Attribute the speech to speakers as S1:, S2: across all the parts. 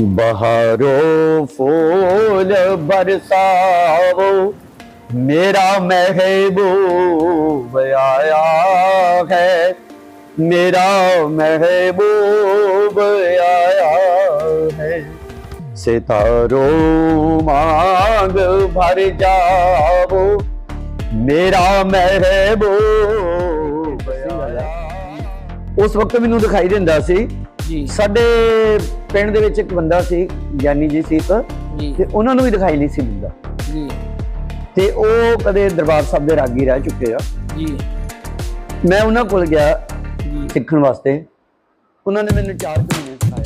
S1: ਬਹਾਰੋ ਫੂਲ ਬਰਸਾਵੋ, ਮੇਰਾ ਮਹਿਬੂਬ ਆਇਆ ਹੈ। ਮੇਰਾ ਮਹਿਬੂਬ ਆਇਆ ਹੈ। ਸਿਤਾਰੋ ਮੰਗ ਭਰ ਜਾਵੋ, ਮੇਰਾ ਮਹਿਬੂਬ ਉਸ ਵਕਤ ਮੈਨੂੰ ਦਿਖਾਈ ਦਿੰਦਾ ਸੀ।
S2: ਜੀ।
S1: ਸਾਡੇ ਪਿੰਡ ਦੇ ਵਿੱਚ ਇੱਕ ਬੰਦਾ ਸੀ ਗਿਆਨੀ ਜੀ ਸੀ ਇੱਕ। ਤੇ ਉਹਨਾਂ ਨੂੰ ਵੀ ਦਿਖਾਈ ਨਹੀਂ ਸੀ ਦਿੰਦਾ।
S2: ਜੀ।
S1: ਤੇ ਉਹ ਕਦੇ ਦਰਬਾਰ ਸਾਹਿਬ ਦੇ ਰਾਗੀ ਰਹਿ ਚੁੱਕੇ ਆ।
S2: ਜੀ।
S1: ਮੈਂ ਉਹਨਾਂ ਕੋਲ ਗਿਆ ਸਿੱਖਣ ਵਾਸਤੇ। ਉਹਨਾਂ ਨੇ ਮੈਨੂੰ ਚਾਰ ਮਹੀਨੇ ਸਿਖਾਇਆ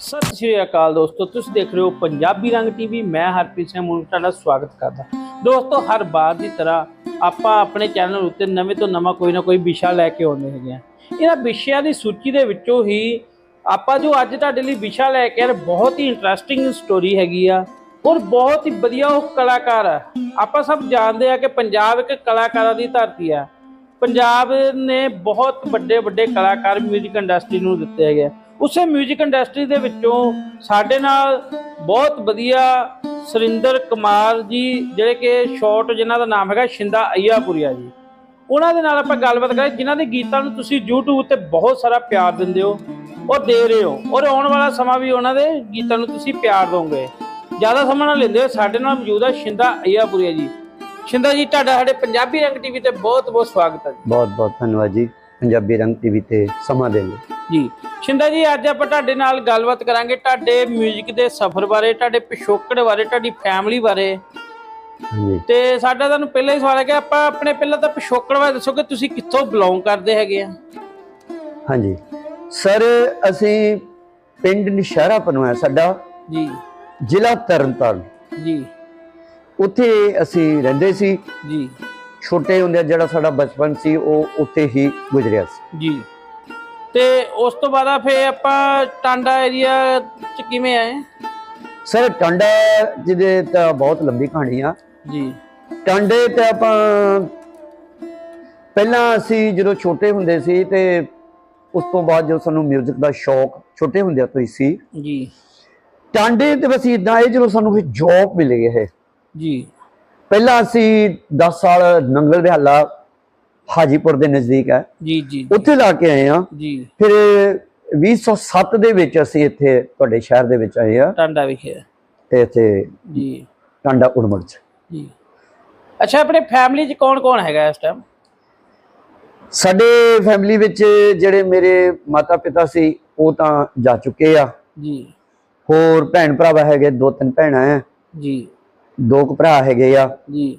S2: ਸਤਿ ਸ਼੍ਰੀ ਅਕਾਲ ਦੋਸਤੋ ਤੁਸੀਂ ਦੇਖ ਰਹੇ ਹੋ ਪੰਜਾਬੀ ਰੰਗ ਟੀਵੀ। ਮੈਂ ਹਰਪ੍ਰੀਤ ਸਿੰਘ ਮੁੰਡਾ ਤੁਹਾਡਾ ਸਵਾਗਤ ਕਰਦਾ। ਦੋਸਤੋ ਹਰ ਵਾਰ ਦੀ ਤਰ੍ਹਾਂ ਆਪਾਂ ਆਪਣੇ ਚੈਨਲ ਉੱਤੇ ਨਵੇਂ ਤੋਂ ਨਵਾਂ ਕੋਈ ਨਾ ਕੋਈ ਵਿਸ਼ਾ ਲੈ ਕੇ ਆਉਂਦੇ ਹੈਗੇ ਆ। ਇਹਨਾਂ ਵਿਸ਼ਿਆਂ ਦੀ ਸੂਚੀ ਦੇ ਵਿੱਚੋਂ ਹੀ ਆਪਾਂ ਜੋ ਅੱਜ ਤੁਹਾਡੇ ਲਈ ਵਿਸ਼ਾ ਲੈ ਕੇ ਆਏ, ਬਹੁਤ ਹੀ ਇੰਟਰਸਟਿੰਗ ਸਟੋਰੀ ਹੈਗੀ ਆ ਔਰ ਬਹੁਤ ਹੀ ਵਧੀਆ ਉਹ ਕਲਾਕਾਰ ਆ। ਆਪਾਂ ਸਭ ਜਾਣਦੇ ਆ ਕਿ ਪੰਜਾਬ ਇੱਕ ਕਲਾਕਾਰਾਂ ਦੀ ਧਰਤੀ ਆ। ਪੰਜਾਬ ਨੇ ਬਹੁਤ ਵੱਡੇ ਵੱਡੇ ਕਲਾਕਾਰ ਮਿਊਜ਼ਿਕ ਇੰਡਸਟਰੀ ਨੂੰ ਦਿੱਤੇ ਹੈਗੇ ਆ। ਉਸੇ 뮤직 ਇੰਡਸਟਰੀ ਦੇ ਵਿੱਚੋਂ ਸਾਡੇ ਨਾਲ ਬਹੁਤ ਵਧੀਆ ਸੁਰਿੰਦਰ ਕੁਮਾਰ ਜੀ, ਜਿਹੜੇ ਕਿ ਸ਼ਾਰਟ ਜਿਨ੍ਹਾਂ ਦਾ ਨਾਮ ਹੈਗਾ ਸ਼ਿੰਦਾ ਅਈਆਪੁਰੀਆ ਜੀ। ਉਹਨਾਂ ਦੇ ਨਾਲ ਆਪਾਂ ਗੱਲਬਾਤ ਕਰਾਂਗੇ, ਜਿਨ੍ਹਾਂ ਦੇ ਗੀਤਾਂ ਨੂੰ ਤੁਸੀਂ YouTube 'ਤੇ ਬਹੁਤ ਸਾਰਾ ਪਿਆਰ ਦਿੰਦੇ ਹੋ ਔਰ ਦੇ ਰਹੇ ਹੋ। ਔਰ ਆਉਣ ਵਾਲਾ ਸਮਾਂ ਵੀ ਉਹਨਾਂ ਦੇ ਗੀਤਾਂ ਨੂੰ ਤੁਸੀਂ ਪਿਆਰ ਦੋਗੇ ਜ਼ਿਆਦਾ ਸਮਾਂ ਨਾ ਲੈਂਦੇ ਹੋ ਸਾਡੇ ਨਾਲ ਮੌਜੂਦ ਹੈ ਸ਼ਿੰਦਾ ਅਈਆਪੁਰੀਆ ਜੀ। ਸ਼ਿੰਦਾ ਜੀ, ਤੁਹਾਡਾ ਸਾਡੇ ਪੰਜਾਬੀ ਰੰਗ ਟੀਵੀ ਤੇ ਬਹੁਤ ਬਹੁਤ ਸਵਾਗਤ ਹੈ
S1: ਬਹੁਤ ਬਹੁਤ ਧੰਨਵਾਦ ਜੀ, ਪੰਜਾਬੀ ਰੰਗ ਟੀਵੀ ਤੇ ਸਮਾਂ ਦੇਣ ਲਈ।
S2: ਜੀ। ਸ਼ਿੰਦਾ ਜੀ ਅੱਜ ਆਪਾਂ ਤੁਹਾਡੇ ਨਾਲ ਗੱਲਬਾਤ ਕਰਾਂਗੇ ਤੁਹਾਡੇ 뮤직 ਦੇ ਸਫ਼ਰ ਬਾਰੇ ਤੁਹਾਡੇ ਪਿਛੋਕੜ ਬਾਰੇ ਤੁਹਾਡੀ ਫੈਮਿਲੀ ਬਾਰੇ। ਤੇ ਸਾਡਾ ਤੁਹਾਨੂੰ ਪਹਿਲਾਂ ਹੀ ਸਵਾਲ ਹੈ ਕਿ ਆਪਾਂ ਆਪਣੇ ਪਹਿਲਾਂ ਤਾਂ ਪਿਛੋਕੜ ਬਾਰੇ ਦੱਸੋ ਕਿ ਤੁਸੀਂ ਕਿੱਥੋਂ ਬਿਲੋਂਗ ਕਰਦੇ ਹੈਗੇ ਆ?
S1: ਹਾਂਜੀ। ਸਰ ਅਸੀਂ ਪਿੰਡ ਨਸ਼ਹਿਰਾ ਪਨਵਾਇਆ ਸਾਡਾ।
S2: ਜੀ।
S1: ਜ਼ਿਲ੍ਹਾ ਤਰਨਤਾਰਨ।
S2: ਜੀ।
S1: ਉੱਥੇ ਅਸੀਂ ਰਹਿੰਦੇ ਸੀ।
S2: ਜੀ।
S1: ਛੋਟੇ ਹੁੰਦੇ ਜਿਹੜਾ ਸਾਡਾ ਬਚਪਨ ਸੀ ਉਹ ਉੱਥੇ ਹੀ ਗੁਜ਼ਰਿਆ ਸੀ।
S2: ਜੀ। ਤੇ ਉਸ ਤੋਂ ਬਾਅਦ ਆ ਫੇ ਆਪਾਂ ਟਾਂਡਾ ਏਰੀਆ ਚ ਕਿਵੇਂ ਆਏ?
S1: ਸਰ ਟਾਂਡਾ ਜਿਹਦੇ ਤਾਂ ਬਹੁਤ ਲੰਬੀ ਕਹਾਣੀ ਆ।
S2: ਜੀ।
S1: ਟਾਂਡੇ ਤੇ ਆਪਾਂ ਪਹਿਲਾਂ ਅਸੀਂ ਜਦੋਂ ਛੋਟੇ ਹੁੰਦੇ ਸੀ ਤੇ ਉਸ ਤੋਂ ਬਾਅਦ ਜੋ ਸਾਨੂੰ 뮤직 ਦਾ ਸ਼ੌਕ ਛੋਟੇ ਹੁੰਦਿਆਂ ਤੋਂ ਹੀ ਸੀ।
S2: ਜੀ।
S1: ਟਾਂਡੇ ਤੇ ਬਸ ਇਦਾਂ ਇਹ ਜਦੋਂ ਸਾਨੂੰ ਫਿਰ ਜੌਬ ਮਿਲ ਗਈ ਹੈ
S2: ਜੀ।
S1: ਪਹਿਲਾਂ ਅਸੀਂ 10 ਸਾਲ ਨੰਗਲ ਵਿਹਾਲਾ ਹਾਜੀਪੁਰ ਦੇ ਨਜ਼ਦੀਕ ਹੈ।
S2: ਜੀ ਜੀ
S1: ਉੱਥੇ ਲਾ ਕੇ ਆਏ ਆ
S2: ਜੀ।
S1: ਫਿਰ 2007 ਦੇ ਵਿੱਚ ਅਸੀਂ ਇੱਥੇ ਤੁਹਾਡੇ ਸ਼ਹਿਰ ਦੇ ਵਿੱਚ ਆਏ ਆ
S2: ਟਾਂਡਾ ਵਿਖੇ
S1: ਤੇ ਇੱਥੇ
S2: ਜੀ।
S1: ਟਾਂਡਾ ਉੜਮੜ ਚ।
S2: ਜੀ। ਅੱਛਾ ਆਪਣੇ ਫੈਮਿਲੀ ਚ ਕੌਣ ਕੌਣ ਹੈਗਾ ਇਸ ਟਾਈਮ
S1: ਸਾਡੇ ਫੈਮਿਲੀ ਵਿੱਚ ਜਿਹੜੇ ਮੇਰੇ ਮਾਤਾ ਪਿਤਾ ਸੀ ਉਹ ਤਾਂ ਜਾ ਚੁੱਕੇ ਆ।
S2: ਜੀ।
S1: ਹੋਰ ਭੈਣ ਭਰਾ ਹੈਗੇ ਦੋ ਤਿੰਨ ਭੈਣਾਂ ਆ
S2: ਜੀ।
S1: ਦੋ ਕੁ ਭਰਾ ਹੈਗੇ ਆ।
S2: ਜੀ।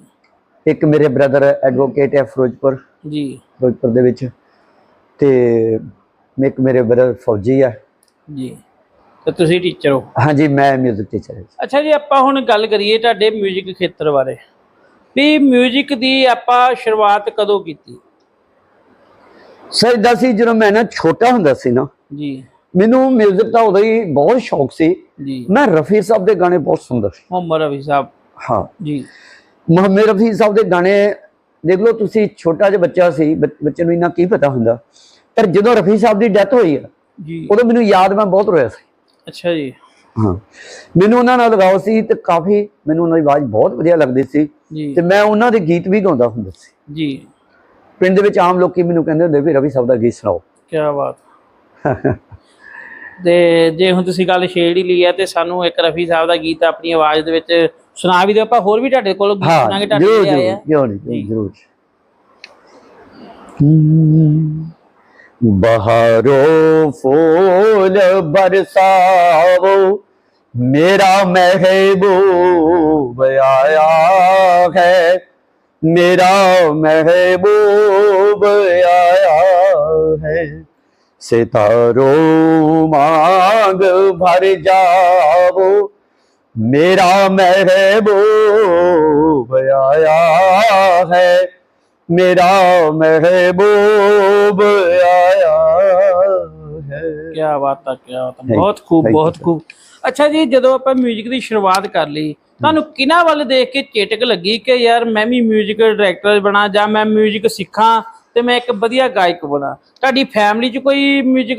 S1: ਇੱਕ ਮੇਰੇ ਬ੍ਰਦਰ ਐਡਵੋਕੇਟ ਹੈ ਫਿਰੋਜ਼ਪੁਰ।
S2: ਜੀ
S1: ਫਿਰੋਜ਼ਪੁਰ ਦੇ ਵਿੱਚ ਤੇ ਇੱਕ ਮੇਰੇ ਬ੍ਰਦਰ ਫੌਜੀ ਆ
S2: ਜੀ ਤੇ ਤੁਸੀਂ ਟੀਚਰ ਹੋ
S1: ਹਾਂਜੀ ਮੈਂ 뮤직 ਟੀਚਰ ਹਾਂ
S2: ਅੱਛਾ ਜੀ ਆਪਾਂ ਹੁਣ ਗੱਲ ਕਰੀਏ ਤੁਹਾਡੇ 뮤직 ਖੇਤਰ ਬਾਰੇ ਵੀ 뮤직 ਦੀ ਆਪਾਂ ਸ਼ੁਰੂਆਤ ਕਦੋਂ ਕੀਤੀ
S1: ਸਰ ਏਦਾਂ ਸੀ ਜਦੋਂ ਮੈਂ ਨਾ ਛੋਟਾ ਹੁੰਦਾ ਸੀ ਨਾ
S2: ਜੀ
S1: ਮੈਨੂੰ 뮤직 ਦਾ ਉਦੋਂ ਹੀ ਬਹੁਤ ਸ਼ੌਕ ਸੀ
S2: ਜੀ
S1: ਮੈਂ ਰਫੀ ਸਾਹਿਬ ਦੇ ਗਾਣੇ ਬਹੁਤ ਸੁਣਦਾ ਸੀ
S2: ਮੁਹੰਮਦ ਰਫੀ ਸਾਹਿਬ
S1: ਹਾਂ
S2: ਜੀ
S1: ਮੁਹੰਮਦ ਰਫੀ ਸਾਹਿਬ ਦੇ ਗਾਣੇ ਦੇਖ ਲਓ ਤੁਸੀਂ ਛੋਟਾ ਜਿਹਾ ਬੱਚਾ ਸੀ ਬੱਚ- ਨੂੰ ਇੰਨਾ ਕੀ ਪਤਾ ਹੁੰਦਾ? ਪਰ ਜਦੋਂ ਰਫੀ ਸਾਹਿਬ ਦੀ ਡੈਥ ਹੋਈ ਆ
S2: ਜੀ।
S1: ਉਦੋਂ ਮੈਨੂੰ ਯਾਦ ਮੈਂ ਬਹੁਤ ਰੋਇਆ ਸੀ।
S2: ਅੱਛਾ ਜੀ।
S1: ਹਾਂ। ਮੈਨੂੰ ਉਹਨਾਂ ਨਾਲ ਲਗਾਓ ਸੀ ਤੇ ਕਾਫੀ ਮੈਨੂੰ ਉਹਨਾਂ ਦੀ ਆਵਾਜ਼ ਬਹੁਤ ਵਧੀਆ ਲੱਗਦੀ ਸੀ ਤੇ ਮੈਂ ਉਹਨਾਂ ਦੇ ਗੀਤ ਵੀ ਗਾਉਂਦਾ ਹੁੰਦਾ ਸੀ।
S2: ਜੀ।
S1: ਪਿੰਡ ਦੇ ਵਿੱਚ ਆਮ ਲੋਕੀ ਮੈਨੂੰ ਕਹਿੰਦੇ ਹੁੰਦੇ ਵੀ ਰਵੀ ਸਾਹਿਬ ਦਾ ਗੀਤ ਸੁਣਾਓ।
S2: ਕੀ ਬਾਤ। ਤੇ ਜੇ ਹੁਣ ਤੁਸੀਂ ਗੱਲ ਛੇੜ ਹੀ ਲਈ ਹੈ ਤੇ ਸਾਨੂੰ ਇੱਕ ਰਫੀ ਸਾਹਿਬ ਦਾ ਗੀਤ ਆਪਣੀ ਆਵਾਜ਼ ਦੇ ਵਿੱਚ ਸੁਣਾ ਵੀ ਦਿਓ ਆਪਾਂ ਹੋਰ ਵੀ ਤੁਹਾਡੇ ਕੋਲ ਗੀਤ
S1: ਹਾਂ
S2: ਸੁਣਾਂਗੇ ਤੁਹਾਡੇ
S1: ਜਰੂਰ
S2: ਲਈ ਆਏ ਆ
S1: ਜਰੂਰ
S2: ਜੀ।
S1: ਜਰੂਰ बहारो फूल बरसाओ मेरा महबूब आया है मेरा महबूब आया है सितारों मांग भर जाओ ਮੇਰਾ ਮਹਿਬੂਬ ਆਇਆ ਹੈ। ਮੇਰਾ ਮਹਿਬੂਬ ਆਇਆ ਹੈ।
S2: ਕੀ ਬਾਤ ਆ ਕੀ ਬਾਤ ਆ। ਬਹੁਤ ਖੂਬ ਬਹੁਤ ਖੂਬ। ਅੱਛਾ ਜੀ ਜਦੋਂ ਆਪਾਂ 뮤직 ਦੀ ਸ਼ੁਰੂਆਤ ਕਰ ਲਈ ਤੁਹਾਨੂੰ ਕਿਹਨਾਂ ਵੱਲ ਦੇਖ ਕੇ ਚੇਟਕ ਲੱਗੀ ਕਿ ਯਾਰ ਮੈਂ ਵੀ 뮤직 ਡਾਇਰੈਕਟਰ ਬਣਾ ਜਾਂ ਮੈਂ 뮤직 ਸਿੱਖਾਂ ਤੇ ਮੈਂ ਇੱਕ ਵਧੀਆ ਗਾਇਕ ਬਣਾ? ਤੁਹਾਡੀ ਫੈਮਿਲੀ 'ਚ ਕੋਈ 뮤직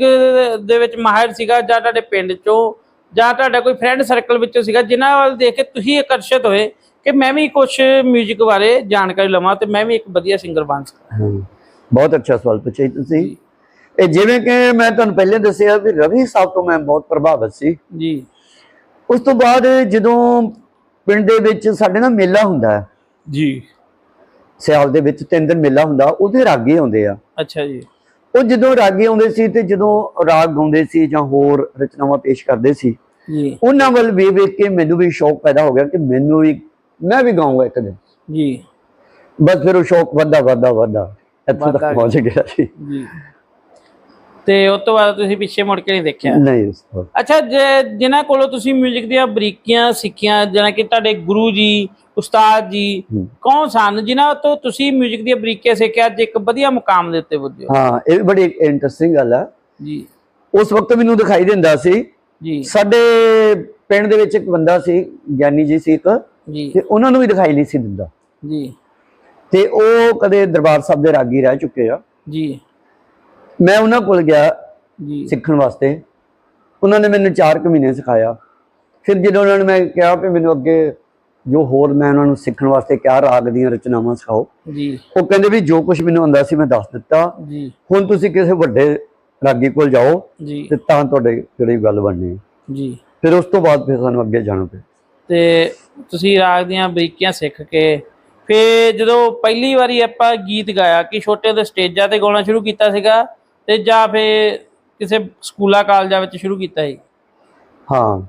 S2: ਦੇ ਵਿੱਚ ਮਾਹਿਰ ਸੀਗਾ ਜਾਂ ਤੁਹਾਡੇ ਪਿੰਡ 'ਚੋਂ ਜਾਂ ਤੁਹਾਡਾ ਕੋਈ ਫਰੈਂਡ ਸਰਕਲ ਵਿੱਚੋਂ ਸੀਗਾ ਜਿਨ੍ਹਾਂ ਵੱਲ ਦੇਖ ਕੇ ਤੁਸੀਂ ਆਕਰਸ਼ਿਤ ਹੋਏ ਕਿ ਮੈਂ ਵੀ ਕੁਝ 뮤직 ਬਾਰੇ ਜਾਣਕਾਰੀ ਲਵਾਂ ਤੇ ਮੈਂ ਵੀ ਇੱਕ ਵਧੀਆ ਸਿੰਗਰ ਬਣ ਸਕਾਂ।
S1: ਹਾਂ ਬਹੁਤ ਅੱਛਾ ਸਵਾਲ ਪੁੱਛਿਆ ਤੁਸੀਂ। ਇਹ ਜਿਵੇਂ ਕਿ ਮੈਂ ਤੁਹਾਨੂੰ ਪਹਿਲੇ ਦੱਸਿਆ ਵੀ ਰਵੀ ਸਾਹਿਬ ਤੋਂ ਮੈਂ ਬਹੁਤ ਪ੍ਰਭਾਵਿਤ ਸੀ।
S2: ਜੀ।
S1: ਉਸ ਤੋਂ ਬਾਅਦ ਜਦੋਂ ਪਿੰਡ ਦੇ ਵਿੱਚ ਸਾਡੇ ਨਾਲ ਮੇਲਾ ਹੁੰਦਾ ਹੈ
S2: ਜੀ।
S1: ਸਿਆਲ ਦੇ ਵਿੱਚ ਤਿੰਨ ਦਿਨ ਮੇਲਾ ਹੁੰਦਾ ਉਹਦੇ ਰਾਗੇ ਆਉਂਦੇ ਆ।
S2: ਅੱਛਾ ਜੀ।
S1: ਉਹ ਜਦੋਂ ਰਾਗੇ ਆਉਂਦੇ ਸੀ ਤੇ ਜਦੋਂ ਰਾਗ ਗਾਉਂਦੇ ਸੀ ਜਾਂ ਹੋਰ ਰਚਨਾਵਾਂ ਪੇਸ਼ ਕਰਦੇ ਸੀ
S2: ਜੀ।
S1: ਉਹਨਾਂ ਵੱਲ ਵੇਖ ਵੇਖ ਕੇ ਮੈਨੂੰ ਵੀ ਸ਼ੌਕ ਪੈਦਾ ਹੋ ਗਿਆ ਕਿ ਮੈਨੂੰ ਵੀ ਮੈਂ ਵੀ ਗਾਉਂਗਾ ਇੱਕ ਦਿਨ।
S2: ਜੀ।
S1: ਬਸ ਫਿਰ ਉਹ ਸ਼ੌਕ ਵੱਧਦਾ ਵੱਧਦਾ ਵੱਧਦਾ ਇੱਥੋਂ ਤੱਕ ਪਹੁੰਚ ਗਿਆ ਸੀ।
S2: ਜੀ। ਤੇ ਉਸ ਤੋਂ ਬਾਅਦ ਤੁਸੀਂ ਪਿੱਛੇ ਮੁੜ ਕੇ ਨਹੀਂ ਦੇਖਿਆ
S1: ਨਹੀਂ ਉਸ ਤੋਂ ਬਾਅਦ।
S2: ਅੱਛਾ ਜੇ ਜਿਨ੍ਹਾਂ ਕੋਲੋਂ ਤੁਸੀਂ 뮤직 ਦੀਆਂ ਬਰੀਕੀਆਂ ਸਿੱਖੀਆਂ ਜਿਵੇਂ ਕਿ ਤੁਹਾਡੇ ਗੁਰੂ ਜੀ ਉਸਤਾਦ ਜੀ
S1: ਹੂੰ।
S2: ਕੌਣ ਸਨ ਜਿਨ੍ਹਾਂ ਤੋਂ ਤੁਸੀਂ 뮤직 ਦੀਆਂ ਬਰੀਕੀਆਂ ਸਿੱਖਿਆ ਅੱਜ ਇੱਕ ਵਧੀਆ ਮੁਕਾਮ ਦੇ ਉੱਤੇ ਪੁੱਜੇ ਹੋ
S1: ਹਾਂ ਇਹ ਵੀ ਬੜੀ ਇੰਟਰਸਟਿੰਗ ਗੱਲ ਆ
S2: ਜੀ
S1: ਉਸ ਵਕਤ ਮੈਨੂੰ ਦਿਖਾਈ ਦਿੰਦਾ ਸੀ
S2: ਜੀ
S1: ਸਾਡੇ ਪਿੰਡ ਦੇ ਵਿੱਚ ਇੱਕ ਬੰਦਾ ਸੀ ਗਿਆਨੀ ਜੀ ਸੀ ਇੱਕ
S2: ਜੀ
S1: ਤੇ ਉਹਨਾਂ ਨੂੰ ਵੀ ਦਿਖਾਈ ਨਹੀਂ ਸੀ ਦਿੰਦਾ
S2: ਜੀ
S1: ਤੇ ਉਹ ਕਦੇ ਦਰਬਾਰ ਸਾਹਿਬ ਦੇ ਰਾਗੀ ਰਹਿ ਚੁੱਕੇ ਆ
S2: ਜੀ
S1: ਮੈਂ ਉਹਨਾਂ ਕੋਲ ਗਿਆ
S2: ਜੀ।
S1: ਸਿੱਖਣ ਵਾਸਤੇ। ਉਹਨਾਂ ਨੇ ਮੈਨੂੰ 4 ਕੁ ਮਹੀਨੇ ਸਿਖਾਇਆ। ਫਿਰ ਜਦੋਂ ਉਹਨਾਂ ਨੇ ਮੈਂ ਕਿਹਾ ਕਿ ਮੈਨੂੰ ਅੱਗੇ ਜੋ ਹੋਰ ਮੈਂ ਉਹਨਾਂ ਨੂੰ ਸਿੱਖਣ ਵਾਸਤੇ ਕਿਹਾ ਰਾਗ ਦੀਆਂ ਰਚਨਾਵਾਂ ਸਿਖਾਓ।
S2: ਜੀ।
S1: ਉਹ ਕਹਿੰਦੇ ਵੀ ਜੋ ਕੁਝ ਮੈਨੂੰ ਆਉਂਦਾ ਸੀ ਮੈਂ ਦੱਸ ਦਿੱਤਾ।
S2: ਜੀ।
S1: ਹੁਣ ਤੁਸੀਂ ਕਿਸੇ ਵੱਡੇ ਰਾਗੀ ਕੋਲ ਜਾਓ
S2: ਜੀ।
S1: ਤੇ ਤਾਂ ਤੁਹਾਡੇ ਜਿਹੜੀ ਗੱਲ ਬਣਨੀ।
S2: ਜੀ।
S1: ਫਿਰ ਉਸ ਤੋਂ ਬਾਅਦ ਫਿਰ ਸਾਨੂੰ ਅੱਗੇ ਜਾਣਾ ਪਿਆ।
S2: ਤੇ ਤੁਸੀਂ ਰਾਗ ਦੀਆਂ ਬਰੀਕੀਆਂ ਸਿੱਖ ਕੇ ਫਿਰ ਜਦੋਂ ਪਹਿਲੀ ਵਾਰੀ ਆਪਾਂ ਗੀਤ ਗਾਇਆ ਕਿ ਛੋਟੇ ਦੇ ਸਟੇਜਾਂ ਤੇ ਗਾਉਣਾ ਸ਼ੁਰੂ ਕੀਤਾ ਸੀਗਾ ਤੇ ਜਾਂ ਫਿਰ ਕਿਸੇ ਸਕੂਲਾਂ ਕਾਲਜਾਂ ਵਿੱਚ ਸ਼ੁਰੂ ਕੀਤਾ ਸੀ
S1: ਹਾਂ।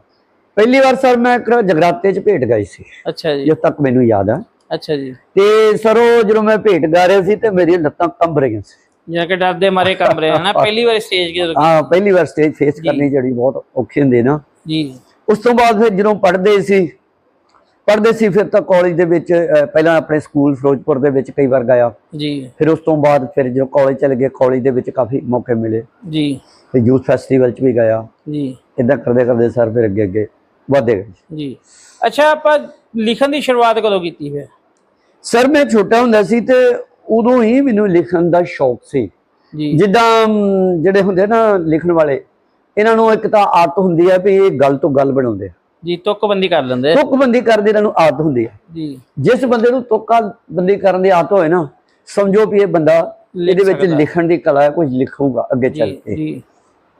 S1: ਪਹਿਲੀ ਵਾਰ ਸਰ ਮੈਂ ਇੱਕ ਜਗਰਾਤੇ 'ਚ ਭੇਟ ਗਾਈ ਸੀ।
S2: ਅੱਛਾ ਜੀ।
S1: ਜਦ ਤੱਕ ਮੈਨੂੰ ਯਾਦ ਆ।
S2: ਅੱਛਾ ਜੀ।
S1: ਤੇ ਸਰ ਉਹ ਜਦੋਂ ਮੈਂ ਭੇਟ ਗਾ ਰਿਹਾ ਸੀ ਤੇ ਮੇਰੀਆਂ ਲੱਤਾਂ ਕੰਬ ਰਹੀਆਂ ਸੀ।
S2: ਜਿਵੇਂ ਕਿ ਡਰਦੇ ਮਾਰੇ ਕਮਰੇ ਹਨਾ? ਪਹਿਲੀ ਵਾਰੀ ਸਟੇਜ ਤੇ
S1: ਹਾਂ ਪਹਿਲੀ ਵਾਰ ਸਟੇਜ ਫੇਸ ਕਰਨੀ ਜਿਹੜੀ ਬਹੁਤ ਔਖੀ ਹੁੰਦੀ ਨਾ।
S2: ਜੀ।
S1: ਉਸ ਤੋਂ ਬਾਅਦ ਫਿਰ ਜਦੋਂ ਪੜ੍ਹਦੇ ਸੀ ਪੜ੍ਹਦੇ ਸੀ ਫਿਰ ਤਾਂ ਕਾਲਜ ਦੇ ਵਿੱਚ ਪਹਿਲਾਂ ਆਪਣੇ ਸਕੂਲ ਫਿਰੋਜ਼ਪੁਰ ਦੇ ਵਿੱਚ ਕਈ ਵਾਰ ਗਾਇਆ
S2: ਜੀ।
S1: ਫਿਰ ਉਸ ਤੋਂ ਬਾਅਦ ਫਿਰ ਜਦੋਂ ਕਾਲਜ ਚਲੇ ਗਏ ਕਾਲਜ ਦੇ ਵਿੱਚ ਕਾਫੀ ਮੌਕੇ ਮਿਲੇ।
S2: ਜੀ।
S1: ਤੇ ਯੂਥ ਫੈਸਟੀਵਲ 'ਚ ਵੀ ਗਾਇਆ
S2: ਜੀ।
S1: ਇਦਾਂ ਕਰਦੇ ਕਰਦੇ ਸਰ ਫਿਰ ਅੱਗੇ ਅੱਗੇ ਵਧਦੇ ਗਏ
S2: ਜੀ। ਅੱਛਾ ਆਪਾਂ ਲਿਖਣ ਦੀ ਸ਼ੁਰੂਆਤ ਕਦੋਂ ਕੀਤੀ ਫਿਰ?
S1: ਸਰ ਮੈਂ ਛੋਟਾ ਹੁੰਦਾ ਸੀ ਤੇ ਉਦੋਂ ਹੀ ਮੈਨੂੰ ਲਿਖਣ ਦਾ ਸ਼ੌਕ ਸੀ।
S2: ਜੀ।
S1: ਜਿੱਦਾਂ ਜਿਹੜੇ ਹੁੰਦੇ ਨਾ ਲਿਖਣ ਵਾਲੇ ਇਹਨਾਂ ਨੂੰ ਇੱਕ ਤਾਂ ਆਦਤ ਹੁੰਦੀ ਹੈ ਵੀ ਇਹ ਗੱਲ ਤੋਂ ਗੱਲ ਬਣਾਉਂਦੇ ਆ।
S2: ਜੀ ਤੁੱਕਬੰਦੀ ਕਰ ਲੈਂਦੇ
S1: ਤੁਕਬੰਦੀ ਕਰਦੇ ਇਹਨਾਂ ਨੂੰ ਆਦਤ ਹੁੰਦੀ ਹੈ।
S2: ਜੀ।
S1: ਜਿਸ ਬੰਦੇ ਨੂੰ ਤੁੱਕਾ ਬੰਦੀ ਕਰਨ ਦੀ ਆਦਤ ਹੋਏ ਨਾ ਸਮਝੋ ਵੀ ਇਹ ਬੰਦਾ ਇਹਦੇ ਵਿੱਚ। ਲਿਖਣ ਦੀ ਕਲਾ ਹੈ ਕੁਝ ਲਿਖੂਗਾ ਅੱਗੇ ਚੱਲ ਕੇ।
S2: ਜੀ।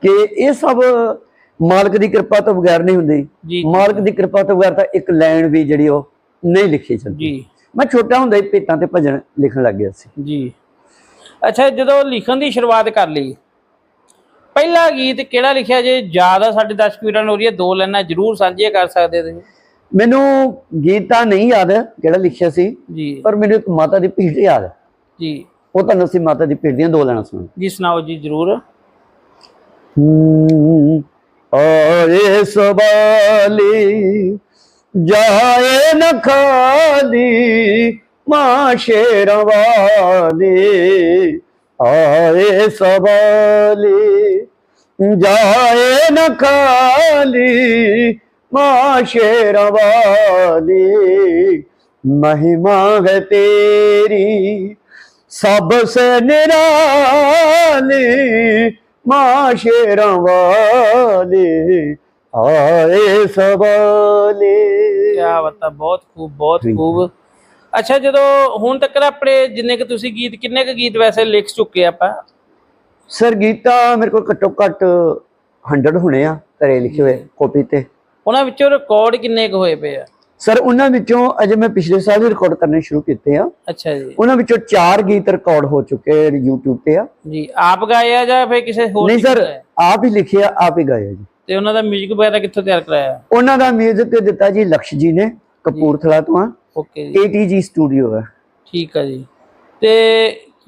S1: ਕਿ ਇਹ ਸਭ ਮਾਲਕ ਦੀ ਕਿਰਪਾ ਤੋਂ ਬਗੈਰ ਨਹੀਂ ਹੁੰਦੀ। ਮਾਲਕ ਦੀ ਕਿਰਪਾ ਤੋਂ ਬਗੈਰ ਤਾਂ ਇੱਕ ਲਾਈਨ ਵੀ ਜਿਹੜੀ ਉਹ ਨਹੀਂ ਲਿਖੀ ਜਾਂਦੀ।
S2: ਜੀ।
S1: ਮੈਂ ਛੋਟਾ ਹੁੰਦਾ ਹੀ ਭੇਟਾਂ ਤੇ ਭਜਨ ਲਿਖਣ ਲੱਗ ਗਿਆ ਸੀ।
S2: ਜੀ। ਅੱਛਾ ਜਦੋਂ ਲਿਖਣ ਦੀ ਸ਼ੁਰੂਆਤ ਕਰ ਲਈ ਪਹਿਲਾ ਗੀਤ ਕਿਹੜਾ ਲਿਖਿਆ ਜੇ? ਆ ਸਾਡੇ ਦਰਸ਼ਕ ਵੀਰਾਂ ਨੂੰ ਹੋ ਰਹੀ ਹੈ ਦੋ ਲਾਈਨਾਂ ਜ਼ਰੂਰ ਸਾਂਝੀਆਂ ਕਰ ਸਕਦੇ ਤੁਸੀਂ।
S1: ਮੈਨੂੰ ਗੀਤ ਨਹੀਂ ਯਾਦ ਕਿਹੜਾ ਲਿਖਿਆ ਸੀ
S2: ਜੀ।
S1: ਪਰ ਮੈਨੂੰ ਇੱਕ ਮਾਤਾ ਦੀ ਭੇਟ ਯਾਦ ਹੈ
S2: ਜੀ।
S1: ਉਹ ਤੁਹਾਨੂੰ ਅਸੀਂ ਮਾਤਾ ਦੀ ਭੇਟ ਦੀਆਂ ਦੋ ਲੈਣਾ ਸੁਣ
S2: ਜੀ ਸੁਣਾਓ ਜੀ ਜ਼ਰੂਰ।
S1: ਆਏ ਸਵਾਲੀ ਜਾਏ ਨ ਖਾਲੀ ਮਾਂ ਸ਼ੇਰਾਂ ਵਾਲੀ। ਆਏ ਸਵਾਲੀ ਜਾਏ ਨ ਖਾਲੀ ਮਾਂ ਸ਼ੇਰਾਂ ਵਾਲੀ ਮਹਿਮਾ ਹੈ ਤੇਰੀ ਸਭ ਸੇ ਨਿਰਾਲੀ ਮਾਂ ਸ਼ੇਰਾਂ ਵਾਲੀ ਆਏ ਸਵਾਲੀ
S2: ਕਿਆ ਬਤਾ ਬਹੁਤ ਖੂਬ ਬਹੁਤ
S1: Thank you.
S2: ਖੂਬ ਅੱਛਾ ਜਦੋਂ ਹੁਣ ਤੱਕ ਆਪਣੇ ਜਿੰਨੇ ਕਿ ਤੁਸੀਂ ਗੀਤ ਕਿੰਨੇ ਕੁ ਗੀਤ ਵੈਸੇ ਲਿਖ ਚੁੱਕੇ ਆਪਾਂ
S1: ਸਰ ਗੀਤਾ ਮੇਰੇ ਕੋਲ ਘੱਟੋ ਘੱਟ 100 ਹੋਣੇ ਆ ਘਰੇ ਲਿਖੇ ਹੋਏ ਕਾਪੀ ਤੇ
S2: ਉਹਨਾਂ ਵਿੱਚੋਂ ਰਿਕਾਰਡ ਕਿੰਨੇ ਕੁ ਹੋਏ ਪਏ ਆ
S1: ਸਰ ਉਹਨਾਂ ਵਿੱਚੋਂ ਅਜੇ ਮੈਂ ਪਿਛਲੇ ਸਾਲ ਹੀ ਰਿਕਾਰਡ ਕਰਨੇ ਸ਼ੁਰੂ ਕੀਤੇ ਆ
S2: ਅੱਛਾ ਜੀ
S1: ਉਹਨਾਂ ਵਿੱਚੋਂ 4 ਗੀਤ ਰਿਕਾਰਡ ਹੋ ਚੁੱਕੇ YouTube ਤੇ ਆ
S2: ਜੀ ਆਪ ਗਾਏ ਆ ਜਾਂ ਫਿਰ ਕਿਸੇ ਹੋਰ
S1: ਨਹੀਂ
S2: ਨੇ
S1: ਸਰ
S2: ਗਾਏ?
S1: ਆਪ ਹੀ ਲਿਖਿਆ ਆਪ ਹੀ ਗਾਇਆ ਜੀ
S2: ਤੇ ਉਹਨਾਂ ਦਾ 뮤직 ਵਗੈਰਾ ਕਿੱਥੋਂ ਤਿਆਰ ਕਰਾਇਆ
S1: ਉਹਨਾਂ ਦਾ 뮤직 ਦਿੱਤਾ ਜੀ ਲਕਸ਼ ਜੀ ਨੇ ਕਪੂਰਥਲਾ ਤੋਂ ਆ
S2: ਓਕੇ ਜੀ।
S1: ATG ਸਟੂਡੀਓ ਹੈ।
S2: ਠੀਕ ਆ ਜੀ। ਤੇ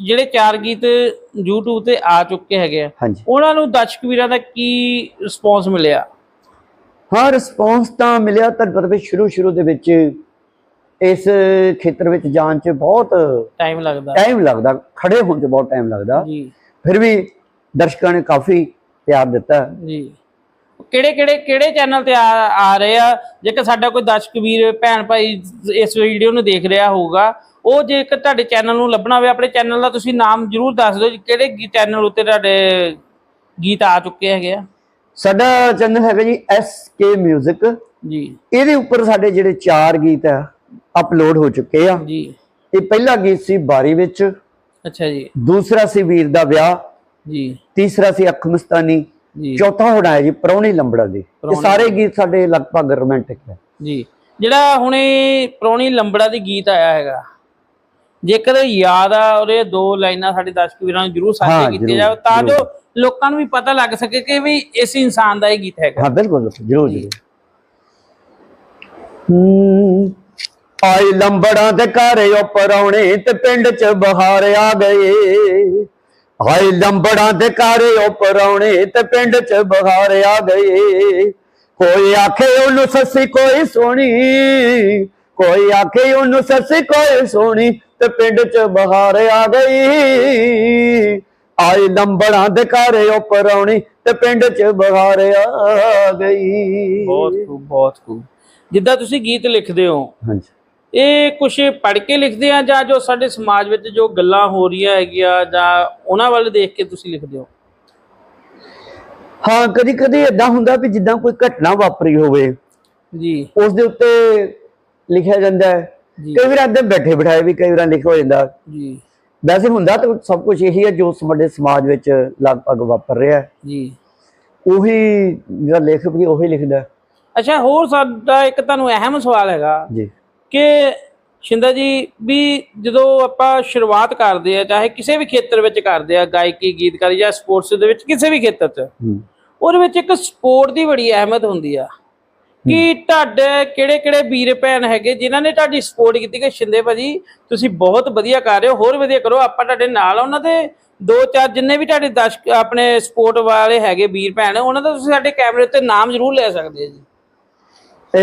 S2: ਜਿਹੜੇ ਚਾਰ ਗੀਤ YouTube ਤੇ ਆ ਚੁੱਕੇ ਹੈਗੇ ਆ
S1: ਹਾਂਜੀ।
S2: ਉਹਨਾਂ ਨੂੰ ਦਰਸ਼ਕ ਵੀਰਾਂ ਦਾ ਕੀ ਰਿਸਪੌਂਸ ਮਿਲਿਆ?
S1: ਹਾਂ ਰਿਸਪੌਂਸ ਤਾਂ ਮਿਲਿਆ। ਤਾਂ ਪਤਾ ਵੀ ਸ਼ੁਰੂ ਸ਼ੁਰੂ ਦੇ ਵਿੱਚ ਇਸ ਖੇਤਰ ਵਿੱਚ ਜਾਣ 'ਚ ਬਹੁਤ
S2: ਟਾਈਮ ਲੱਗਦਾ।
S1: ਟਾਈਮ ਲੱਗਦਾ। ਖੜੇ ਹੋਣ 'ਚ ਬਹੁਤ ਟਾਈਮ ਲੱਗਦਾ।
S2: ਜੀ।
S1: ਫਿਰ ਵੀ ਦਰਸ਼ਕਾਂ ਨੇ ਕਾਫੀ ਪਿਆਰ ਦਿੱਤਾ।
S2: ਜੀ। ਕਿਹੜੇ ਕਿਹੜੇ ਕਿਹੜੇ ਚੈਨਲ ਤੇ ਆ ਆ ਰਹੇ ਆ? ਜੇਕਰ ਸਾਡਾ ਕੋਈ ਦਰਸ਼ਕ ਵੀਰ ਭੈਣ ਭਾਈ ਇਸ ਵੀਡੀਓ ਨੂੰ ਦੇਖ ਰਿਹਾ ਹੋਊਗਾ ਉਹ ਜੇਕਰ ਤੁਹਾਡੇ ਚੈਨਲ ਨੂੰ ਲੱਭਣਾ ਹੋਵੇ ਆਪਣੇ ਚੈਨਲ ਦਾ ਤੁਸੀਂ ਨਾਮ ਜਰੂਰ ਦੱਸ ਦਿਓ ਕਿਹੜੇ ਚੈਨਲ ਉੱਤੇ ਤੁਹਾਡੇ ਗੀਤ ਆ ਚੁੱਕੇ ਹੈਗੇ ਆ?
S1: ਸਾਡਾ ਚੈਨਲ ਹੈਗਾ ਜੀ ਕੇ Music
S2: ਜੀ।
S1: ਇਹਦੇ ਉੱਪਰ ਸਾਡੇ ਜਿਹੜੇ ਚਾਰ ਗੀਤ ਆ ਅਪਲੋਡ ਹੋ ਚੁੱਕੇ ਆ।
S2: ਜੀ।
S1: ਇਹ ਪਹਿਲਾ ਗੀਤ ਸੀ ਬਾਰੀ ਵਿੱਚ
S2: ਅੱਛਾ ਜੀ।
S1: ਦੂਸਰਾ ਸੀ ਵੀਰ ਦਾ ਵਿਆਹ
S2: ਜੀ।
S1: ਤੀਸਰਾ ਸੀ ਅੱਖ ਮਸਤਾਨੀ
S2: ਜੀ।
S1: ਚੌਥਾ ਹੋਣਾ ਹੈ ਜੀ ਪ੍ਰਾਹੁਣੀ ਲੰਬੜਾ ਦੀ ਇਹ ਸਾਰੇ ਗੀਤ ਸਾਡੇ ਲਗਭਗ ਰੋਮਾਂਟਿਕ ਹੈ।
S2: ਜੀ। ਜਿਹੜਾ ਹੁਣੇ ਪ੍ਰੋਣੀ ਲੰਬੜਾ ਦੀ ਗੀਤ ਆਇਆ ਹੈਗਾ ਜੇਕਰ ਯਾਦ ਆ ਉਹਦੇ ਦੋ ਲਾਈਨਾਂ ਸਾਡੇ ਦਰਸ਼ਕ ਵੀਰਾਂ ਨੂੰ ਜਰੂਰ ਸਾਂਝੇ
S1: ਜ਼ਰੂਰ,
S2: ਜਾਵੇ ਤਾਂ ਜੋ
S1: ਜ਼ਰੂਰ।
S2: ਲੋਕਾਂ ਨੂੰ ਵੀ ਪਤਾ ਲੱਗ ਸਕੇ ਕਿ ਵੀ ਇਸ ਇਨਸਾਨ ਦਾ ਇਹ ਗੀਤ ਹੈਗਾ।
S1: ਹਾਂ ਬਿਲਕੁਲ ਜਰੂਰ
S2: ਜੀ।
S1: ਜੀ ਹੂੰ ਆਈ ਲੰਬੜਾਂ ਤੇ ਘਰ ਉਹ ਪਰੌਣੇ ਤੇ ਪਿੰਡ ਚ ਬਹਾਰ ਆ ਗਏ। ਆਈ ਲੰਬੜਾਂ ਤੇ ਘਰ ਉਹ ਪਰੌਣੇ ਤੇ ਪਿੰਡ ਚ ਬਹਾਰ ਆ ਗਏ। ਕੋਈ ਆਖੇ ਉਹਨੂੰ ਸੱਸੀ ਕੋਈ ਸੋਹਣੀ ਕੋਈ ਆਖੇ ਉਹਨੂੰ ਸੱਸੀ ਕੋਈ ਸੋਹਣੀ ਤੇ ਪਿੰਡ ਚ ਬਹਾਰ ਆ ਗਈ। ਆਈ ਲੰਬੜਾਂ ਦੇ ਘਰ ਉਹ ਪਰੌਣੀ ਤੇ ਪਿੰਡ ਚ ਬਹਾਰ ਆ ਗਈ।
S2: ਬਹੁਤ ਖੂਬ ਬਹੁਤ ਖੂਬ। ਜਿੱਦਾਂ ਤੁਸੀਂ ਗੀਤ ਲਿਖਦੇ ਹੋ
S1: ਹਾਂਜੀ।
S2: ਇਹ ਕੁਝ ਪੜ੍ਹ ਕੇ ਲਿਖਦੇ ਆ ਜਾਂ ਜੋ ਸਾਡੇ ਸਮਾਜ ਵਿੱਚ ਜੋ ਗੱਲਾਂ ਹੋ ਰਹੀਆਂ ਹੈਗੀਆਂ ਜਾਂ ਉਹਨਾਂ ਵੱਲ ਦੇਖ ਕੇ ਤੁਸੀਂ ਲਿਖਦੇ ਹੋ?
S1: ਹਾਂ ਕਦੀ ਕਦੀ ਇਦਾਂ ਹੁੰਦਾ ਵੀ ਜਿੱਦਾਂ ਕੋਈ ਘਟਨਾ ਵਾਪਰੀ ਹੋਵੇ
S2: ਜੀ।
S1: ਉਸ ਦੇ ਉੱਤੇ ਲਿਖਿਆ ਜਾਂਦਾ ਹੈ। ਕਈ ਵਾਰ ਅੱਧੇ ਬੈਠੇ ਬਿਠਾਏ ਵੀ ਕਈ ਵਾਰ ਲਿਖਿਆ ਹੋ ਜਾਂਦਾ।
S2: ਜੀ।
S1: ਵੈਸੇ ਹੁੰਦਾ ਤਾਂ ਸਭ ਕੁਝ ਇਹੀ ਹੈ ਜੋ ਸਾਡੇ ਸਮਾਜ ਵਿੱਚ ਲਗਭਗ ਵਾਪਰ ਰਿਹਾ ਹੈ।
S2: ਜੀ।
S1: ਉਹੀ ਜਿਹੜਾ ਲੇਖਕ ਵੀ ਉਹੀ ਲਿਖਦਾ।
S2: ਅੱਛਾ ਹੋਰ ਸਾਡਾ ਇੱਕ ਤੁਹਾਨੂੰ ਅਹਿਮ ਸਵਾਲ ਹੈਗਾ।
S1: ਜੀ।
S2: ਕਿ ਸ਼ਿੰਦਾ ਜੀ ਵੀ ਜਦੋਂ ਆਪਾਂ ਸ਼ੁਰੂਆਤ ਕਰਦੇ ਆ ਚਾਹੇ ਕਿਸੇ ਵੀ ਖੇਤਰ ਵਿੱਚ ਕਰਦੇ ਆ ਗਾਇਕੀ ਗੀਤਕਾਰੀ ਜਾਂ ਸਪੋਰਟਸ ਦੇ ਵਿੱਚ ਕਿਸੇ ਵੀ ਖੇਤਰ 'ਚ ਉਹਦੇ ਵਿੱਚ ਇੱਕ ਸਪੋਰਟ ਦੀ ਬੜੀ ਅਹਿਮਤ ਹੁੰਦੀ ਆ ਕਿ ਤੁਹਾਡੇ ਕਿਹੜੇ ਕਿਹੜੇ ਵੀਰ ਭੈਣ ਹੈਗੇ ਜਿਨ੍ਹਾਂ ਨੇ ਤੁਹਾਡੀ ਸਪੋਰਟ ਕੀਤੀ ਕਿ ਸ਼ਿੰਦੇ ਭਾਜੀ ਤੁਸੀਂ ਬਹੁਤ ਵਧੀਆ ਕਰ ਰਹੇ ਹੋ ਹੋਰ ਵਧੀਆ ਕਰੋ ਆਪਾਂ ਤੁਹਾਡੇ ਨਾਲ। ਉਹਨਾਂ ਦੇ ਦੋ ਚਾਰ ਜਿੰਨੇ ਵੀ ਤੁਹਾਡੇ ਦਰਸ਼ਕ ਆਪਣੇ ਸਪੋਰਟ ਵਾਲੇ ਹੈਗੇ ਵੀਰ ਭੈਣ ਉਹਨਾਂ ਦਾ ਤੁਸੀਂ ਸਾਡੇ ਕੈਮਰੇ ਉੱਤੇ ਨਾਮ ਜ਼ਰੂਰ ਲੈ ਸਕਦੇ ਜੀ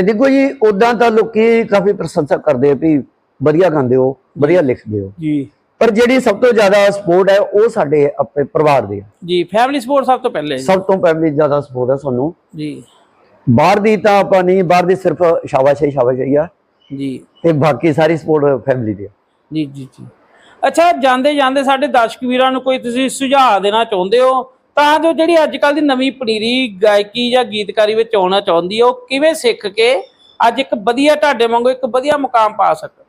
S1: ਦੇਖੋ ਜੀ ਉਦਾਂ ਤਾਂ ਲੋਕੀ ਕਾਫੀ ਪ੍ਰਸ਼ੰਸਾ ਕਰਦੇ ਆ ਵੀ ਵਧੀਆ ਗਾਉਂਦੇ ਹੋ ਵਧੀਆ ਲਿਖਦੇ ਹੋ।
S2: ਜੀ।
S1: ਪਰ ਜਿਹੜੀ ਸਭ ਤੋਂ ਜ਼ਿਆਦਾ ਸਪੋਰਟ ਹੈ ਉਹ ਸਾਡੇ ਆਪਣੇ ਪਰਿਵਾਰ ਦੀ ਹੈ
S2: ਜੀ ਫੈਮਿਲੀ ਸਪੋਰਟ ਸਭ ਤੋਂ ਪਹਿਲੇ
S1: ਸਭ ਤੋਂ ਪਹਿਲੀ ਜ਼ਿਆਦਾ ਸਪੋਰਟ ਹੈ ਸਾਨੂੰ।
S2: ਜੀ।
S1: ਬਾਹਰ ਦੀ ਤਾਂ ਆਪਾਂ ਨਹੀਂ ਬਾਹਰ ਦੀ ਸਿਰਫ ਸ਼ਾਬਾਸ਼ੀ ਸ਼ਾਬਾਸ਼ੀ ਆ।
S2: ਜੀ।
S1: ਤੇ ਬਾਕੀ ਸਾਰੀ ਸਪੋਰਟ ਫੈਮਿਲੀ ਦੀ
S2: ਜੀ ਜੀ ਜੀ। ਅੱਛਾ ਜਾਂਦੇ ਜਾਂਦੇ ਸਾਡੇ ਦਰਸ਼ਕ ਵੀਰਾਂ ਨੂੰ ਕੋਈ ਤੁਸੀਂ ਸੁਝਾਅ ਦੇਣਾ ਚਾਹੁੰਦੇ ਹੋ? ਤਾਂ ਜੋ ਜਿਹੜੀ ਅੱਜ ਕੱਲ ਦੀ ਨਵੀਂ ਪਨੀਰੀ ਗਾਇਕੀ ਜਾਂ ਗੀਤਕਾਰੀ ਵਿੱਚ ਆਉਣਾ ਚਾਹੁੰਦੀ ਹੈ ਉਹ ਕਿਵੇਂ ਸਿੱਖ ਕੇ ਅੱਜ ਇੱਕ ਵਧੀਆ ਢਾਡੇ ਵਾਂਗੂ ਇੱਕ ਵਧੀਆ ਮੁਕਾਮ ਪਾ ਸਕੇ?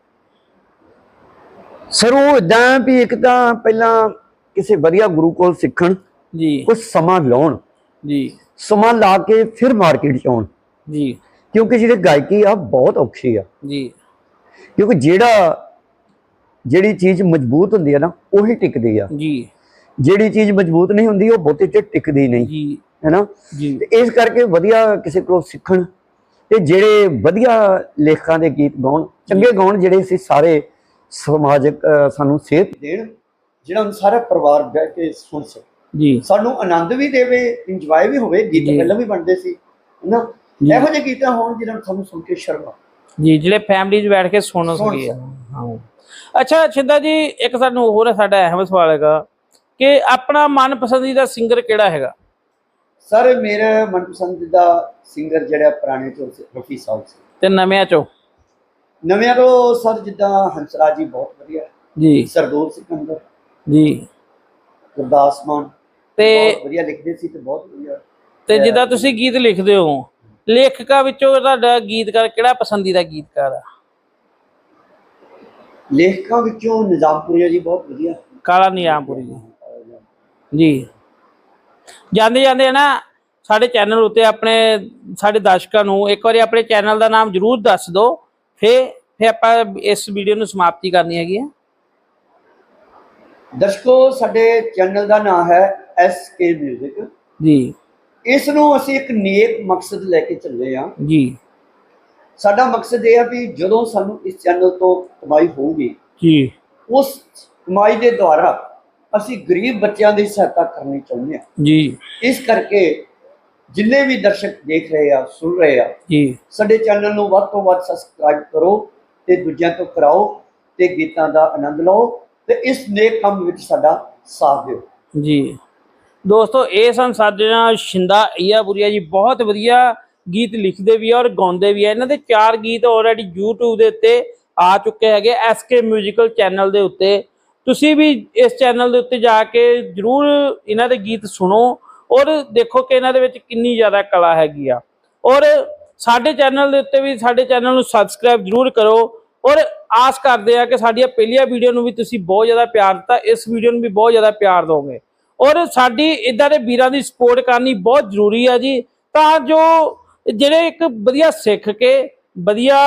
S1: ਸਰ ਉਹ ਇਦਾਂ ਵੀ ਇੱਕ ਤਾਂ ਪਹਿਲਾਂ ਕਿਸੇ ਵਧੀਆ ਗੁਰੂ ਕੋਲ ਸਿੱਖਣ
S2: ਜੀ।
S1: ਕੁਝ ਸਮਾਂ ਲਾਉਣ
S2: ਜੀ।
S1: ਸਮਾਂ ਲਾ ਕੇ ਫਿਰ ਮਾਰਕੀਟ ਚ ਆਉਣ।
S2: ਜੀ।
S1: ਕਿਉਂਕਿ ਜਿਹੜੀ ਗਾਇਕੀ ਆ ਬਹੁਤ ਔਖੀ ਆ।
S2: ਜੀ।
S1: ਕਿਉਂਕਿ ਜਿਹੜਾ ਜਿਹੜੀ ਚੀਜ਼ ਮਜ਼ਬੂਤ ਹੁੰਦੀ ਆ ਨਾ ਉਹੀ ਟਿਕਦੀ ਆ।
S2: ਜੀ।
S1: ਜਿਹੜੀ ਚੀਜ਼ ਮਜ਼ਬੂਤ ਨਹੀਂ ਹੁੰਦੀ ਉਹ ਬਹੁਤੇ ਚਿਰ ਟਿਕਦੀ ਨਹੀਂ
S2: ਜੀ।
S1: ਹੈਨਾ? ਤੇ ਇਸ ਕਰਕੇ ਵਧੀਆ ਕਿਸੇ ਕੋਲੋਂ ਸਿੱਖਣ ਤੇ ਜਿਹੜੇ ਵਧੀਆ ਲੇਖਕਾਂ ਦੇ ਗੀਤ ਗਾਉਣ ਚੰਗੇ ਗਾਉਣ ਜਿਹੜੇ ਸੀ ਸਾਰੇ ਸਮਾਜਿਕ ਸਾਨੂੰ ਸੇਧ ਦੇਣ ਜਿਹੜਾ ਹੁਣ ਸਾਰਾ ਪਰਿਵਾਰ ਬਹਿ ਕੇ ਸੁਣ ਸਕੇ।
S2: ਜੀ।
S1: ਸਾਨੂੰ ਆਨੰਦ ਵੀ ਦੇਵੇ ਇੰਜੋਏ ਵੀ ਹੋਵੇ ਗੀਤ। ਪਹਿਲਾਂ ਵੀ ਬਣਦੇ ਸੀ ਹੈਨਾ। ਇਹੋ ਜਿਹੇ ਗੀਤਾਂ ਹੋਣ ਜਿਹਨਾਂ ਨੂੰ ਸਾਨੂੰ ਸੁਣ ਕੇ ਸ਼ਰਮ ਆਵੇ।
S2: ਜੀ ਜਿਹੜੇ ਫੈਮਿਲੀ 'ਚ ਬੈਠ ਕੇ ਸੁਣ
S1: ਸੁਣ
S2: ਸਕੀ ਹਾਂ। ਅੱਛਾ ਛਿੰਦਾ ਜੀ ਇੱਕ ਸਾਨੂੰ ਹੋਰ ਸਾਡਾ ਅਹਿਮ ਸਵਾਲ ਹੈਗਾ। ਕਿ ਆਪਣਾ ਮਨਪਸੰਦੀਦਾ ਸਿੰਗਰ ਕਿਹੜਾ ਹੈਗਾ?
S1: ਸਰ ਮੇਰਾ ਮਨਪਸੰਦੀਦਾ ਸਿੰਗਰ ਜਿਹੜਾ ਪੁਰਾਣੇ ਸੀ, ਰਫੀ ਸਾਹਿਬ ਸੀ।
S2: ਤੇ ਨਵਿਆਂ 'ਚੋਂ?
S1: ਨਵਿਆਂ ਤੋਂ ਸਰ ਜਿੱਦਾਂ ਹੰਸਰਾਜ ਜੀ ਬਹੁਤ ਵਧੀਆ
S2: ਜੀ।
S1: ਸਰਦੂਲ ਸਿਕੰਦਰ
S2: ਜੀ।
S1: ਗੁਰਦਾਸ ਮਾਨ
S2: ਤੇ
S1: ਬਹੁਤ ਵਧੀਆ ਲਿਖਦੇ ਸੀ ਤੇ ਬਹੁਤ ਵਧੀਆ।
S2: ਤੇ ਜਿੱਦਾਂ ਤੁਸੀਂ ਗੀਤ ਲਿਖਦੇ ਹੋ ਲੇਖਕਾਂ ਵਿੱਚੋਂ ਤੁਹਾਡਾ ਗੀਤਕਾਰ ਕਿਹੜਾ ਪਸੰਦੀਦਾ ਗੀਤਕਾਰ ਆ?
S1: ਲੇਖਕਾਂ ਵਿੱਚੋਂ ਨਿਜ਼ਾਮਪੁਰੀਆ ਜੀ ਬਹੁਤ ਵਧੀਆ।
S2: ਕਾਲਾ ਨਿਆਮਪੁਰੀ ਜੀ। ਜੀ। ਜਾਂਦੇ ਜਾਂਦੇ ਨਾ ਸਾਡੇ ਚੈਨਲ ਉੱਤੇ ਆਪਣੇ ਸਾਡੇ ਦਰਸ਼ਕਾਂ ਨੂੰ ਇੱਕ ਵਾਰੀ ਆਪਣੇ ਚੈਨਲ ਦਾ ਨਾਮ ਜਰੂਰ ਦੱਸ ਦਿਓ ਫੇ ਫੇ ਆਪਾਂ ਇਸ ਵੀਡੀਓ ਨੂੰ ਸਮਾਪਤੀ ਕਰਨੀ ਹੈਗੀ ਹੈ
S1: ਦਰਸ਼ਕੋ ਸਾਡੇ ਚੈਨਲ ਦਾ ਨਾਮ ਹੈ ਕੇ Music
S2: ਜੀ।
S1: ਇਸ ਨੂੰ ਅਸੀਂ ਇੱਕ ਨੇਕ ਮਕਸਦ ਲੈ ਕੇ ਚੱਲੇ ਆ
S2: ਜੀ।
S1: ਸਾਡਾ ਮਕਸਦ ਇਹ ਆ ਵੀ ਜਦੋਂ ਸਾਨੂੰ ਇਸ ਚੈਨਲ ਤੋਂ ਕਮਾਈ ਹੋਊਗੀ
S2: ਜੀ।
S1: ਉਸ ਕਮਾਈ ਦੇ ਦੁਆਰਾ ਅਸੀਂ ਗਰੀਬ ਬੱਚਿਆਂ ਦੀ ਸਹਾਇਤਾ ਕਰਨੀ ਚਾਹੁੰਦੇ ਆ
S2: ਜੀ।
S1: ਇਸ ਕਰਕੇ ਜਿੰਨੇ ਵੀ ਦਰਸ਼ਕ ਦੇਖ ਰਹੇ ਆ ਸੁਣ ਰਹੇ ਆ
S2: ਜੀ।
S1: ਸਾਡੇ ਚੈਨਲ ਨੂੰ ਵੱਧ ਤੋਂ ਵੱਧ ਸਬਸਕ੍ਰਾਈਬ ਕਰੋ ਤੇ ਦੂਜਿਆਂ ਤੋਂ ਕਰਾਓ ਤੇ ਗੀਤਾਂ ਦਾ ਆਨੰਦ ਲਓ ਤੇ ਇਸ ਨੇਕ ਕੰਮ ਵਿੱਚ ਸਾਡਾ ਸਾਥ ਦਿਓ।
S2: ਜੀ। ਦੋਸਤੋ ਇਹ ਸਨ ਸਾਡੇ ਨਾਲ ਸ਼ਿੰਦਾ ਅਈਆਪੁਰੀਆ ਜੀ। ਬਹੁਤ ਵਧੀਆ ਗੀਤ ਲਿਖਦੇ ਵੀ ਆ ਔਰ ਗਾਉਂਦੇ ਵੀ ਆ। ਇਹਨਾਂ ਦੇ ਚਾਰ ਗੀਤ ਆਲਰੇਡੀ YouTube ਦੇ ਉੱਤੇ ਆ ਚੁੱਕੇ ਹੈਗੇ ਐਸਕੇ ਮਿਊਜ਼ੀਕਲ ਚੈਨਲ ਦੇ ਉੱਤੇ। ਤੁਸੀਂ ਵੀ ਇਸ ਚੈਨਲ ਦੇ ਉੱਤੇ ਜਾ ਕੇ ਜਰੂਰ ਇਹਨਾਂ ਦੇ ਗੀਤ ਸੁਣੋ ਔਰ ਦੇਖੋ ਕਿ ਇਹਨਾਂ ਦੇ ਵਿੱਚ ਕਿੰਨੀ ਜ਼ਿਆਦਾ ਕਲਾ ਹੈਗੀ ਆ। ਔਰ ਸਾਡੇ ਚੈਨਲ ਦੇ ਉੱਤੇ ਵੀ ਸਾਡੇ ਚੈਨਲ ਨੂੰ ਸਬਸਕ੍ਰਾਈਬ ਜਰੂਰ ਕਰੋ ਔਰ ਆਸ ਕਰਦੇ ਆ ਕਿ ਸਾਡੀਆਂ ਪਹਿਲੀਆਂ ਵੀਡੀਓ ਨੂੰ ਵੀ ਤੁਸੀਂ ਬਹੁਤ ਜ਼ਿਆਦਾ ਪਿਆਰ ਦਿੱਤਾ, ਇਸ ਵੀਡੀਓ ਨੂੰ ਵੀ ਬਹੁਤ ਜ਼ਿਆਦਾ ਪਿਆਰ ਦਿਓਗੇ। ਔਰ ਸਾਡੀ ਇਦਾਂ ਦੇ ਵੀਰਾਂ ਦੀ ਸਪੋਰਟ ਕਰਨੀ ਬਹੁਤ ਜ਼ਰੂਰੀ ਆ ਜੀ, ਤਾਂ ਜੋ ਜਿਹੜੇ ਇੱਕ ਵਧੀਆ ਸਿੱਖ ਕੇ, ਵਧੀਆ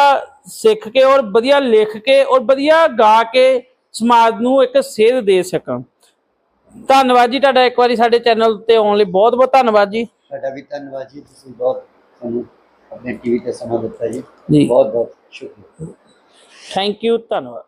S2: ਸਿੱਖ ਕੇ ਔਰ ਵਧੀਆ ਲਿਖ ਕੇ ਔਰ ਵਧੀਆ ਗਾ ਕੇ ਸਮਾਜ ਨੂੰ ਇੱਕ ਸੇਧ ਦੇ ਸਕਣ। ਧੰਨਵਾਦ ਜੀ ਤੁਹਾਡਾ ਇੱਕ ਵਾਰੀ ਸਾਡੇ ਚੈਨਲ ਉੱਤੇ ਆਉਣ ਲਈ। ਬਹੁਤ ਬਹੁਤ ਧੰਨਵਾਦ ਜੀ।
S3: ਤੁਹਾਡਾ ਵੀ ਧੰਨਵਾਦ ਜੀ। ਤੁਸੀਂ ਬਹੁਤ ਸਾਨੂੰ ਆਪਣੇ ਟੀਵੀ ਤੇ ਸਮਾਂ ਦਿੱਤਾ
S2: ਜੀ।
S3: ਬਹੁਤ ਬਹੁਤ ਸ਼ੁਕਰੀਆ।
S2: ਥੈਂਕ ਯੂ ਧੰਨਵਾਦ।